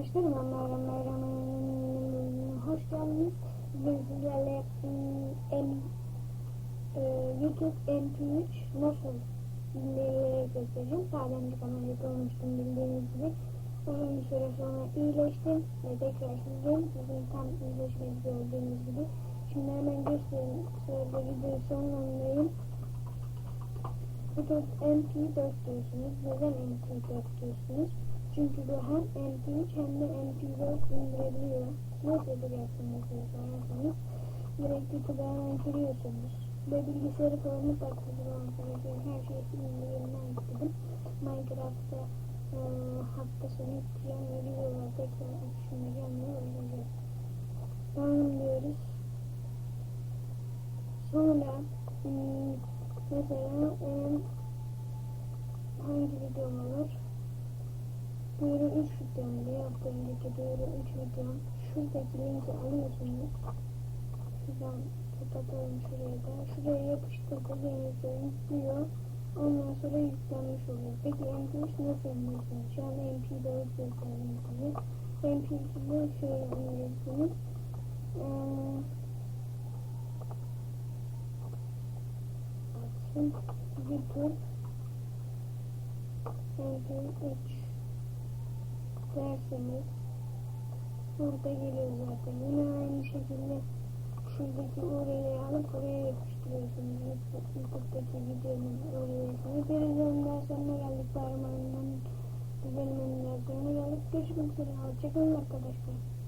arkadaşlar ben Meryem Meryem hoş geldiniz. Bugün sizlerle M, e, YouTube MP3 nasıl dinleyerek göstereceğim. Sadece kamerayı koymuştum bildiğiniz gibi. Uzun bir süre sonra iyileştim ve tekrar sizden bugün tam iyileşmedi gördüğünüz gibi. Şimdi hemen göstereyim. Sırada videoyu sonlandırayım. YouTube MP4 diyorsunuz. Neden MP4 diyorsunuz? Çünkü bu hem MP3 hem de MP4 indirebiliyor. Nasıl yapacaksınız diye sorarsanız direkt YouTube'a hemen giriyorsunuz. Ve bilgisayarı falan mutlaka kullanmanız her şeyi şimdi yeniden yükledim. Minecraft'ta e, hafta sonu yükleyeceğim ve videolar tekrar akışına gelmeye başlayacak. Tamam diyoruz. Sonra hmm, mesela benim hangi videom olur? Duyuru 3 videom diye hafta önceki duyuru 3 videom. Şuradaki linki alıyorsunuz. Şuradan kapatalım şuraya da. Şuraya yapıştırdığınızda yüklüyor. Ondan sonra yüklenmiş oluyor. Peki MP3 nasıl indirirsiniz? Şu anda MP4 gösterdim size. MP3'de şöyle indirirsiniz. Ee, açın. YouTube MP3 derseniz burada geliyor zaten. Yine aynı şekilde şuradaki oraya alıp oraya yapıştırıyorsunuz. YouTube'daki videonun oraya. Televizyondan sonra geldik parmağından. Güzel menüler sonra geldik. Görüşmek üzere. Hoşçakalın arkadaşlar.